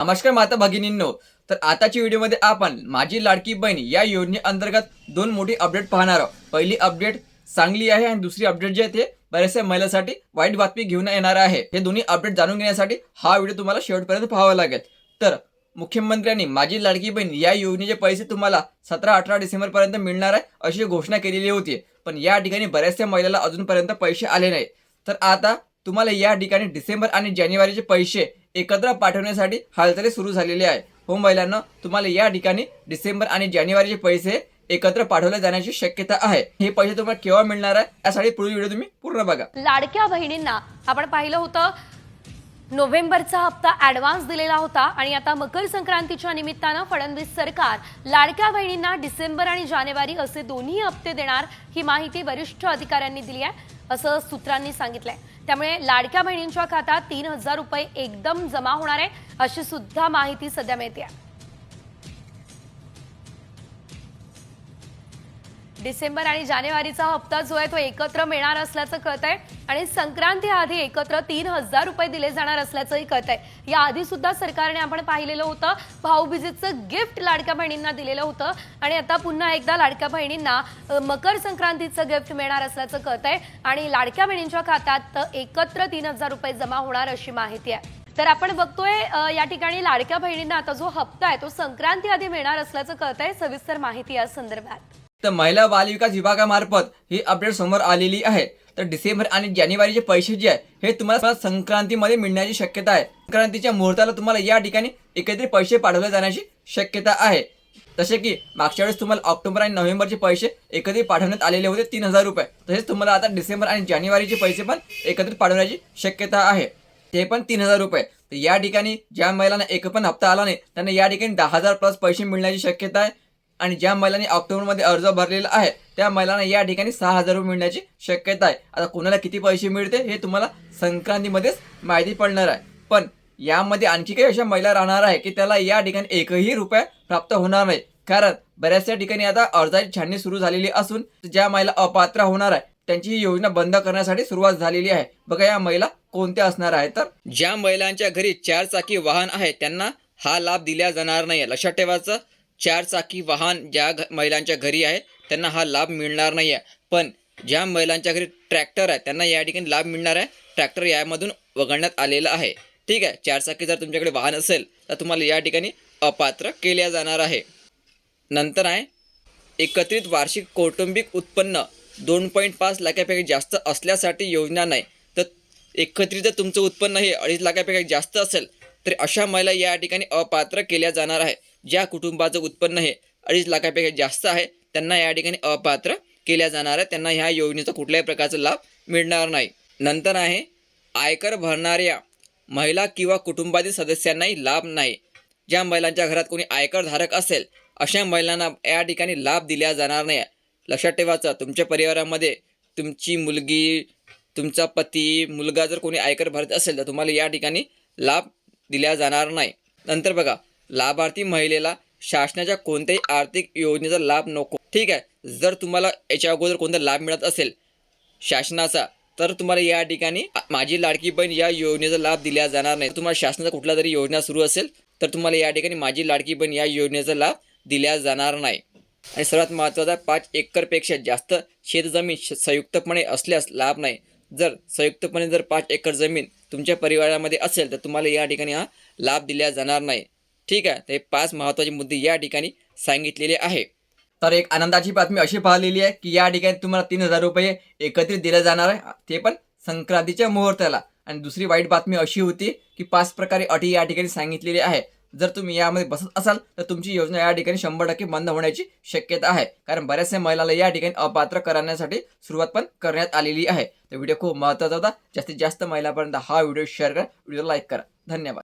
नमस्कार माता भगिनींनो. तर आताच्या व्हिडिओमध्ये आपण माझी लाडकी बहीण या योजनेअंतर्गत दोन मोठी अपडेट पाहणार आहोत. पहिली अपडेट चांगली आहे आणि दुसरी अपडेट जी आहे ते बऱ्याचशा महिलांसाठी वाईट बातमी घेऊन येणार आहे. हे दोन्ही अपडेट जाणून घेण्यासाठी हा व्हिडिओ तुम्हाला शेवटपर्यंत पाहावा लागेल. तर मुख्यमंत्र्यांनी माझी लाडकी बहीण या योजनेचे पैसे तुम्हाला सतरा अठरा डिसेंबरपर्यंत मिळणार आहे अशी घोषणा केलेली होती. पण या ठिकाणी बऱ्याचशा महिलाला अजूनपर्यंत पैसे आले नाही. तर आता तुम्हाला या ठिकाणी डिसेंबर आणि जानेवारीचे पैसे एकत्र पाठवण्यासाठी हालचाली सुरू झालेली आहे. हो महिलांना तुम्हाला या ठिकाणी डिसेंबर आणि जानेवारीचे पैसे एकत्र पाठवले जाण्याची शक्यता आहे. हे पैसे तुम्हाला केव्हा मिळणार आहे यासाठी पुढील व्हिडिओ तुम्ही पूर्ण बघा. लाडक्या बहिणींना आपण पाहिलं होतं नोव्हेंबरचा हप्ता ऍडव्हान्स दिलेला होता आणि आता मकर संक्रांतीच्या निमित्तानं फडणवीस सरकार लाडक्या बहिणींना डिसेंबर आणि जानेवारी असे दोन्ही हप्ते देणार ही माहिती वरिष्ठ अधिकाऱ्यांनी दिली आहे असं सूत्रांनी सांगितलंय. त्यामुळे लाडक्या बहिणींच्या खात्यात तीन हजार रुपये एकदम जमा होणार आहे अशी सुद्धा माहिती सध्या मिळते आहे डिसेंबर आणि जानेवारीचा हप्ता जो आहे तो एकत्र मिळणार असल्याचं कळत आहे आणि संक्रांती आधी एकत्र तीन हजार रुपये दिले जाणार असल्याचंही कळत आहे या आधी सुद्धा सरकारने आपण पाहिलेलं होतं भाऊबीजेचं गिफ्ट लाडक्या बहिणींना दिलेलं होतं. आणि आता पुन्हा एकदा लाडक्या बहिणींना मकर संक्रांतीचं गिफ्ट मिळणार असल्याचं कळत आहे आणि लाडक्या बहिणींच्या खात्यात एकत्र तीन हजार रुपये जमा होणार अशी माहिती आहे. तर आपण बघतोय या ठिकाणी लाडक्या बहिणींना आता जो हप्ता आहे तो संक्रांती आधी मिळणार असल्याचं कळत आहे सविस्तर माहिती या संदर्भात. तर महिला बालविकास विभागामार्फत ही अपडेट समोर आलेली आहे. तर डिसेंबर आणि जानेवारीचे पैसे जे आहे हे तुम्हाला संक्रांतीमध्ये मिळण्याची शक्यता आहे. संक्रांतीच्या मुहूर्ताला तुम्हाला या ठिकाणी एकत्रित पैसे पाठवले जाण्याची शक्यता आहे. तसे की मागच्या वेळेस तुम्हाला ऑक्टोबर आणि नोव्हेंबरचे पैसे एकत्रित पाठवण्यात आलेले होते तीन हजार रुपये. तसेच तुम्हाला आता डिसेंबर आणि जानेवारीचे पैसे पण एकत्रित पाठवण्याची शक्यता आहे. ते पण तीन हजार रुपये. तर या ठिकाणी ज्या महिलांना एक पण हप्ता आला नाही त्यांना या ठिकाणी दहा हजार प्लस पैसे मिळण्याची शक्यता आहे. आणि ज्या महिलांनी ऑक्टोबरमध्ये अर्ज भरलेला आहे त्या महिलांना या ठिकाणी सहा हजार रुपये मिळण्याची शक्यता आहे. आता कोणाला किती पैसे मिळते हे तुम्हाला संक्रांतीमध्येच माहिती पडणार आहे. पण यामध्ये आणखी काही अशा महिला राहणार आहे की त्याला या ठिकाणी एकही रुपया प्राप्त होणार नाही. कारण बऱ्याचशा ठिकाणी आता अर्जाची छाननी सुरू झालेली असून ज्या महिला अपात्र होणार आहे त्यांची ही योजना बंद करण्यासाठी सुरुवात झालेली आहे. बघा या महिला कोणत्या असणार आहेत तर? ज्या महिलांच्या घरी चार चाकी वाहन आहे त्यांना हा लाभ दिला जाणार नाही. लक्षात ठेवायचं चारचाकी वाहन ज्या घ महिलांच्या घरी आहे त्यांना हा लाभ मिळणार नाही आहे पण ज्या महिलांच्या घरी ट्रॅक्टर आहे त्यांना या ठिकाणी लाभ मिळणार आहे. ट्रॅक्टर यामधून वगळण्यात आलेलं आहे. ठीक आहे? चारचाकी जर तुमच्याकडे वाहन असेल तर तुम्हाला या ठिकाणी अपात्र केल्या जाणार आहे. नंतर आहे एकत्रित वार्षिक कौटुंबिक उत्पन्न दोन पॉईंट पाच लाखापेक्षा जास्त असल्यासाठी योजना नाही. तर एकत्रित जर तुमचं उत्पन्न हे अडीच लाखापेक्षा जास्त असेल तर अशा महिला या ठिकाणी अपात्र केल्या जाणार आहे. ज्या कुटुंबाचं उत्पन्न हे अडीच लाखापेक्षा जास्त आहे त्यांना या ठिकाणी अपात्र केल्या जाणार आहे त्यांना ह्या योजनेचा कुठल्याही प्रकारचा लाभ मिळणार नाही. नंतर आहे आयकर भरणाऱ्या महिला किंवा कुटुंबातील सदस्यांनाही लाभ नाही. ज्या महिलांच्या घरात कोणी आयकरधारक असेल अशा महिलांना या ठिकाणी लाभ दिला जाणार नाही. लक्षात ठेवायचं तुमच्या परिवारामध्ये तुमची मुलगी तुमचा पती मुलगा जर कोणी आयकर भरत असेल तर तुम्हाला या ठिकाणी लाभ दिला जाणार नाही. नंतर बघा लाभार्थी महिलेला शासनाच्या कोणत्याही आर्थिक योजनेचा लाभ नको. ठीक आहे. जर तुम्हाला याच्या अगोदर कोणता लाभ मिळत असेल शासनाचा तर तुम्हाला या ठिकाणी माझी लाडकी बहीण या योजनेचा लाभ दिला जाणार नाही. तुम्हाला शासनाचा कुठला तरी योजना सुरू असेल तर तुम्हाला या ठिकाणी माझी लाडकी बहीण या योजनेचा लाभ दिला जाणार नाही. आणि सर्वात महत्त्वाचा पाच एकरपेक्षा जास्त शेतजमीन श- संयुक्तपणे असल्यास लाभ नाही. जर संयुक्तपणे जर पाच एकर जमीन तुमच्या परिवारामध्ये असेल तर तुम्हाला या ठिकाणी हा लाभ दिला जाणार नाही. ठीक आहे. तर हे पाच महत्त्वाचे मुद्दे या ठिकाणी सांगितलेले आहे. तर एक आनंदाची बातमी अशी पाहिलेली आहे की या ठिकाणी तुम्हाला तीन हजार रुपये एकत्रित दिले जाणार आहे. ते पण संक्रांतीच्या मुहूर्ताला. आणि दुसरी वाईट बातमी अशी होती की पाच प्रकारे अटी या ठिकाणी सांगितलेली आहे. जर तुम्ही यामध्ये बसत असाल तर तुमची योजना या ठिकाणी शंभर टक्के बंद होण्याची शक्यता आहे. कारण बऱ्याचशा महिलांना या ठिकाणी अपात्र करण्यासाठी सुरुवात पण करण्यात आलेली आहे. तर व्हिडिओ खूप महत्त्वाचा होता. जास्तीत जास्त महिलांपर्यंत हा व्हिडिओ शेअर करा. व्हिडिओ लाईक करा. धन्यवाद.